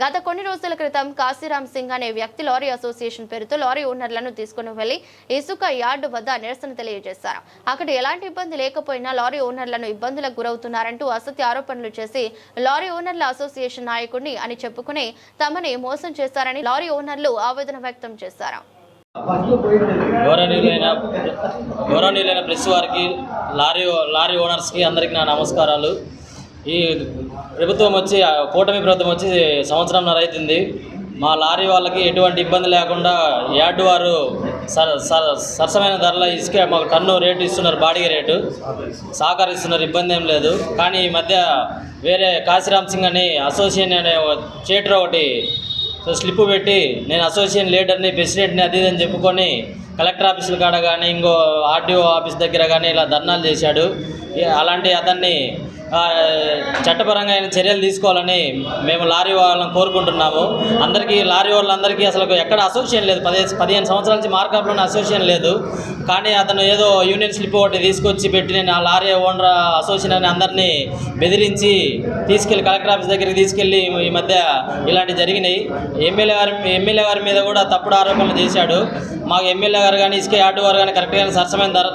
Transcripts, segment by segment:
గత కొన్ని రోజుల క్రితం కాశీరామ్ సింగ్ అనే వ్యక్తి లారీ అసోసియేషన్ పేరుతో లారీ ఓనర్లను తీసుకుని వెళ్ళి ఇసుక యార్డు వద్ద నిరసన తెలియజేశారు. అక్కడ ఎలాంటి ఇబ్బంది లేకపోయినా లారీ ఓనర్లను ఇబ్బందులకు గురవుతున్నారంటూ అసత్య ఆరోపణలు చేసి లారీ ఓనర్ల అసోసియేషన్ నాయకుడిని అని చెప్పుకుని తమని మోసం చేశారని లారీ ఓనర్లు ఆవేదన వ్యక్తం చేశారు. గౌరవనీయులైన గౌరవనీయులైన ప్రెస్ వారికి లారీ లారీ ఓనర్స్కి అందరికీ నా నమస్కారాలు. ఈ ప్రభుత్వం వచ్చి కూటమి ప్రభుత్వం వచ్చి సంవత్సరంన్నర అవుతుంది మా లారీ వాళ్ళకి ఎటువంటి ఇబ్బంది లేకుండా యార్డు వారు సర సర- సరసమైన ధరల ఇసుక మాకు టన్ను రేటు ఇస్తున్నారు బాడీ రేటు. సహకరిస్తున్నారు ఇబ్బంది ఏం లేదు. కానీ ఈ మధ్య వేరే కాశీరామ్ సింగ్ అని అసోసియేషన్ అనే చేటర్ ఒకటి స్లిప్ పెట్టి నేను అసోసియేషన్ లీడర్ని ప్రెసిడెంట్ని అది ఇది అని చెప్పుకొని కలెక్టర్ ఆఫీసుల కాడ కానీ ఇంకో ఆర్టీఓ ఆఫీస్ దగ్గర కానీ ఇలా ధర్నాలు చేశాడు. అలాంటి అతన్ని చట్టపరంగా ఆయన చర్యలు తీసుకోవాలని మేము లారీ వాళ్ళని కోరుకుంటున్నాము. అందరికీ లారీ వాళ్ళందరికీ అసలు ఎక్కడ అసోసియేషన్ లేదు. పదిహేను పదిహేను సంవత్సరాల నుంచి మార్కాప్లోనే అసోసియేషన్ లేదు. కానీ అతను ఏదో యూనియన్ స్లిప్ ఒకటి తీసుకొచ్చి పెట్టి నేను ఆ లారీ ఓనర్ అసోసియేషన్ అని అందరినీ బెదిరించి తీసుకెళ్ళి కలెక్టర్ ఆఫీస్ దగ్గరికి తీసుకెళ్ళి ఈ మధ్య ఇలాంటివి జరిగినాయి. ఎమ్మెల్యే గారి ఎమ్మెల్యే గారి మీద కూడా తప్పుడు ఆరోపణలు చేశాడు. మాకు ఎమ్మెల్యే గారు కానీ ఇసుకే ఆటో వారు కానీ కరెక్ట్గా సరసమైన ధర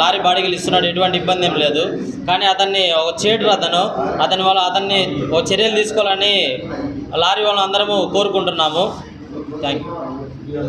లారీ బాడీకి ఇస్తున్నాడు ఎటువంటి ఇబ్బంది ఏం లేదు. కానీ అతన్ని ఒక చేటు అతను. అతని వల్ల అతన్ని ఒక చర్యలు తీసుకోవాలని లారీ వాళ్ళందరము కోరుకుంటున్నాము. Thank you